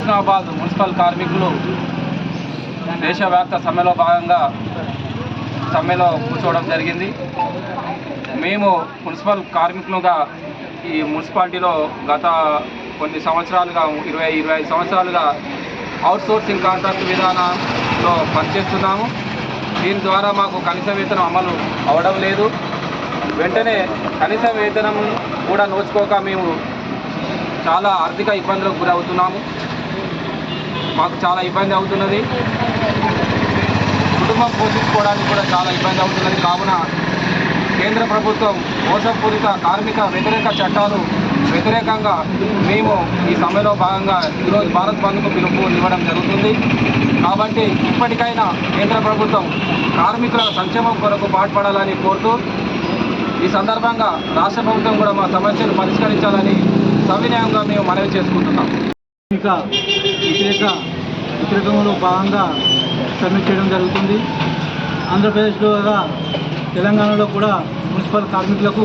Husnabad municipal కార్మికులు దేశవ్యాప్త సమ్మెలో భాగంగా సమ్మెలో కూర్చోవడం జరిగింది. మేము మున్సిపల్ కార్మికులుగా ఈ మున్సిపాలిటీలో గత కొన్ని సంవత్సరాలుగా ఇరవై ఇరవై ఐదు సంవత్సరాలుగా అవుట్సోర్సింగ్ కాంట్రాక్ట్ విధానంలో పనిచేస్తున్నాము. దీని ద్వారా మాకు కనీస వేతనం అమలు అవడం లేదు. వెంటనే కనీస వేతనం కూడా నోచుకోక మేము చాలా ఆర్థిక ఇబ్బందులకు గురవుతున్నాము. మాకు చాలా ఇబ్బంది అవుతున్నది. కుటుంబం పోషించుకోవడానికి కూడా చాలా ఇబ్బంది అవుతున్నది. కావున కేంద్ర ప్రభుత్వం మోసపూరిత కార్మిక వ్యతిరేక చట్టాలు వ్యతిరేకంగా మేము ఈ సమ్మెలో భాగంగా ఈరోజు భారత్ బంద్కు పిలుపు ఇవ్వడం జరుగుతుంది. కాబట్టి ఇప్పటికైనా కేంద్ర ప్రభుత్వం కార్మికుల సంక్షేమం కొరకు పాటుపడాలని కోరుతూ ఈ సందర్భంగా రాష్ట్ర ప్రభుత్వం కూడా మా సమస్యను పరిష్కరించాలని సవినయంగా మేము మనవి చేసుకుంటున్నాం. ఇక వ్యతిరేక వ్యతిరేకంలో భాగంగా సబ్మిట్ చేయడం జరుగుతుంది. ఆంధ్రప్రదేశ్లో తెలంగాణలో కూడా మున్సిపల్ కార్మికులకు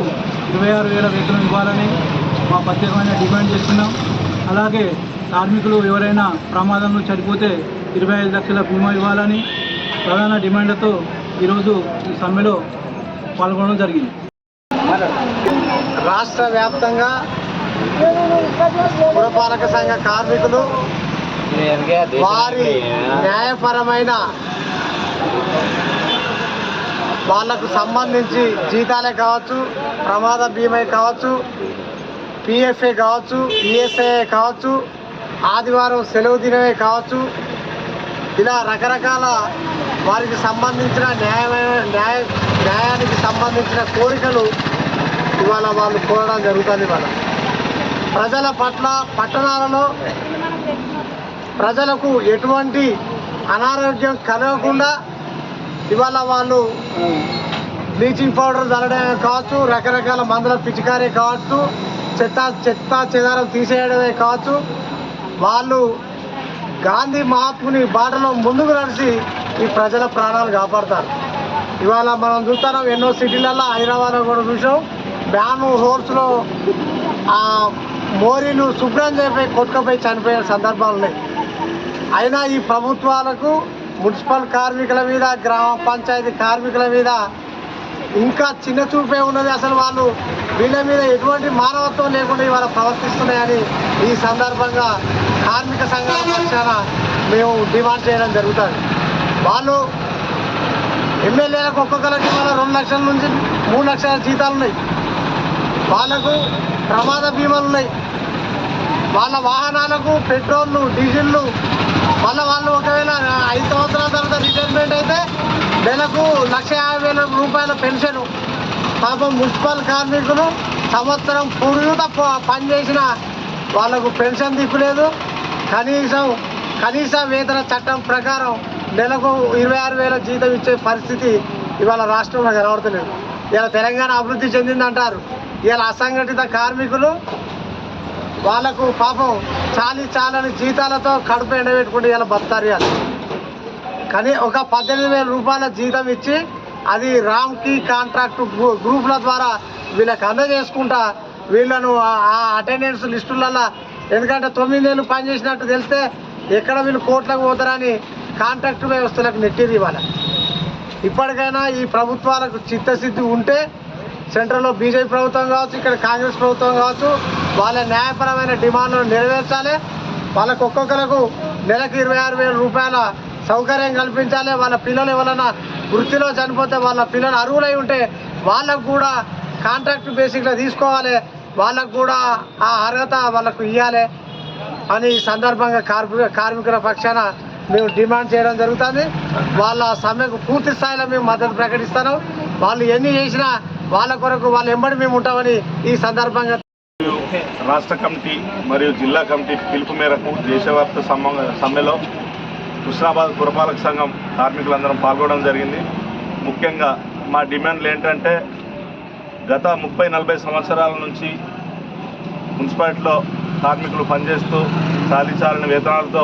ఇరవై ఆరు వేల వేతనం ఇవ్వాలని మా ప్రత్యేకమైన డిమాండ్ చేస్తున్నాం. అలాగే కార్మికులు ఎవరైనా ప్రమాదంలో చనిపోతే ఇరవై ఐదు లక్షల బీమా ఇవ్వాలని ప్రధాన డిమాండ్లతో ఈరోజు ఈ సమ్మెలో పాల్గొనడం జరిగింది. రాష్ట్ర వ్యాప్తంగా పురపాలక సంఘ కార్మికులు వారి న్యాయపరమైన వాళ్ళకు సంబంధించి జీతాలే కావచ్చు ప్రమాద బీమా కావచ్చు పిఎఫ్ఏ కావచ్చు ఈఎస్ఐ కావచ్చు ఆదివారం సెలవు దినమే కావచ్చు. ఇలా రకరకాల వారికి సంబంధించిన న్యాయమైన న్యాయ న్యాయానికి సంబంధించిన కోరికలు ఇవాళ వాళ్ళు కోరడం జరుగుతుంది ఇవాళ. ప్రజల పట్ల పట్టణాలలో ప్రజలకు ఎటువంటి అనారోగ్యం కలగకుండా ఇవాళ వాళ్ళు బ్లీచింగ్ పౌడర్ చల్లడమే కావచ్చు రకరకాల మందుల పిచికారీ కావచ్చు చెత్త చెత్త చెదారం తీసేయడమే కావచ్చు. వాళ్ళు గాంధీ మహాత్ముని బాటలో ముందుకు నడిచి ఈ ప్రజల ప్రాణాలు కాపాడతారు. ఇవాళ మనం చూస్తున్నాం ఎన్నో సిటీలలో హైదరాబాద్లో కూడా చూసాం. బ్యాను హోర్స్లో ఆ మోరీను శుభ్రం చేపై కొట్టుకపోయి చనిపోయిన సందర్భాలు ఉన్నాయి. అయినా ఈ ప్రభుత్వాలకు మున్సిపల్ కార్మికుల మీద గ్రామ పంచాయతీ కార్మికుల మీద ఇంకా చిన్న చూపే ఉన్నది అసలు వాళ్ళు. వీళ్ళ మీద ఎటువంటి మానవత్వం లేకుండా ఇవాళ ప్రవర్తిస్తున్నాయని ఈ సందర్భంగా కార్మిక సంఘాల పక్షాన మేము డిమాండ్ చేయడం జరుగుతుంది. వాళ్ళు ఎమ్మెల్యేలకు ఒక్కొక్కరికి మన రెండు లక్షల నుంచి మూడు లక్షల జీతాలు ఉన్నాయి. వాళ్ళకు ప్రమాద బీమాలు ఉన్నాయి. వాళ్ళ వాహనాలకు పెట్రోళ్ళు డీజిల్లు మళ్ళీ వాళ్ళు ఒకవేళ ఐదు సంవత్సరాల తర్వాత రిటైర్మెంట్ అయితే నెలకు లక్ష యాభై వేల రూపాయల పెన్షన్. పాపం మున్సిపల్ కార్మికులు సంవత్సరం పూర్తిగా ప- పనిచేసిన వాళ్ళకు పెన్షన్ దిక్కులేదు కనీసం కనీస వేతన చట్టం ప్రకారం నెలకు ఇరవై ఆరు వేల జీతం ఇచ్చే పరిస్థితి ఇవాళ రాష్ట్రంలో కనబడతలేదు. ఇలా తెలంగాణ అభివృద్ధి చెందిందంటారు. ఇలా అసంఘటిత కార్మికులు వాళ్ళకు పాపం చాలి చాలని జీతాలతో కడుపు ఎండబెట్టుకుంటే ఇలా బతారు ఇవాళ. కానీ ఒక పద్దెనిమిది వేల రూపాయల జీతం ఇచ్చి అది రామ్కి కాంట్రాక్ట్ గ్రూ- గ్రూపుల ద్వారా వీళ్ళకి అందజేసుకుంటా వీళ్ళను ఆ- ఆ అటెండెన్స్ లిస్టులలో ఎందుకంటే తొమ్మిది నెలలు పనిచేసినట్టు తెలిస్తే ఎక్కడ వీళ్ళు కోట్లకు పోతారని కాంట్రాక్ట్ వ్యవస్థలకు నెట్టింది ఇవాళ. ఇప్పటికైనా ఈ ప్రభుత్వాలకు చిత్తశుద్ధి ఉంటే సెంట్రల్లో బీజేపీ ప్రభుత్వం కావచ్చు ఇక్కడ కాంగ్రెస్ ప్రభుత్వం కావచ్చు వాళ్ళ న్యాయపరమైన డిమాండ్లను నెరవేర్చాలి. వాళ్ళకు ఒక్కొక్కరికి నెలకు ఇరవై ఆరు వేల రూపాయల సౌకర్యం కల్పించాలి. వాళ్ళ పిల్లలు ఎవరైనా వృత్తిలో చనిపోతే వాళ్ళ పిల్లలు అర్హులై ఉంటే వాళ్ళకు కూడా కాంట్రాక్ట్ బేసిక్లో తీసుకోవాలి. వాళ్ళకు కూడా ఆ అర్హత వాళ్ళకు ఇవ్వాలి అని ఈ సందర్భంగా కార్మిక కార్మికుల పక్షాన మేము డిమాండ్ చేయడం జరుగుతుంది. వాళ్ళ సమ్మెకు పూర్తి స్థాయిలో మేము మద్దతు ప్రకటిస్తాను వాళ్ళు ఎన్ని చేసినా వాళ్ళ కొరకు వాళ్ళు ఎంబడి మేము ఉంటామని ఈ సందర్భంగా రాష్ట్ర కమిటీ మరియు జిల్లా కమిటీ పిలుపు మేరకు దేశవ్యాప్త సమ్మెలో హుస్నాబాద్ పురపాలక సంఘం కార్మికులందరం పాల్గొనడం జరిగింది. ముఖ్యంగా మా డిమాండ్లు ఏంటంటే గత ముప్పై నలభై సంవత్సరాల నుంచి మున్సిపాలిటీలో కార్మికులు పనిచేస్తూ సాధించాలని వేతనాలతో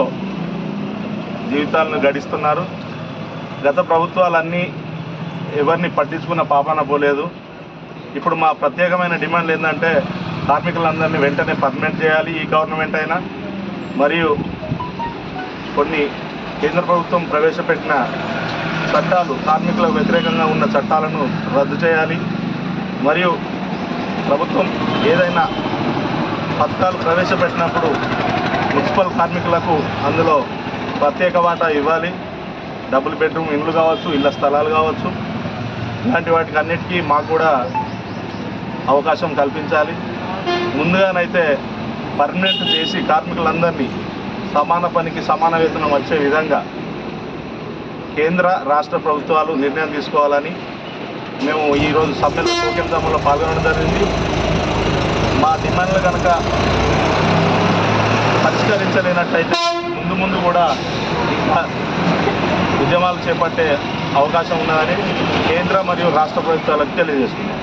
జీవితాలను గడిస్తున్నారు. గత ప్రభుత్వాలన్నీ ఎవరిని పట్టించుకున్న పాపాన పోలేదు. ఇప్పుడు మా ప్రత్యేకమైన డిమాండ్లు ఏంటంటే కార్మికులందరినీ వెంటనే పర్మనెంట్ చేయాలి ఈ గవర్నమెంట్ అయినా. మరియు కొన్ని కేంద్ర ప్రభుత్వం ప్రవేశపెట్టిన చట్టాలు కార్మికులకు వ్యతిరేకంగా ఉన్న చట్టాలను రద్దు చేయాలి. మరియు ప్రభుత్వం ఏదైనా పథకాలు ప్రవేశపెట్టినప్పుడు మున్సిపల్ కార్మికులకు అందులో ప్రత్యేక వాటా ఇవ్వాలి. డబుల్ బెడ్రూమ్ ఇండ్లు కావచ్చు ఇళ్ళ స్థలాలు కావచ్చు. ఇలాంటి వాటికి అన్నిటికీ మాకు కూడా అవకాశం కల్పించాలి. ముందుగానైతే పర్మనెంట్ చేసి కార్మికులందరినీ సమాన పనికి సమాన వేతనం వచ్చే విధంగా కేంద్ర రాష్ట్ర ప్రభుత్వాలు నిర్ణయం తీసుకోవాలని మేము ఈరోజు సమ్మెలో టోకెన్ సభలో పాల్గొనడం జరిగింది. మా డిమాండ్లు కనుక పరిష్కరించలేనట్టయితే ముందు ముందు కూడా ఇంకా ఉద్యమాలు చేపట్టే అవకాశం ఉన్నదని కేంద్ర మరియు రాష్ట్ర ప్రభుత్వాలకు తెలియజేస్తున్నాం.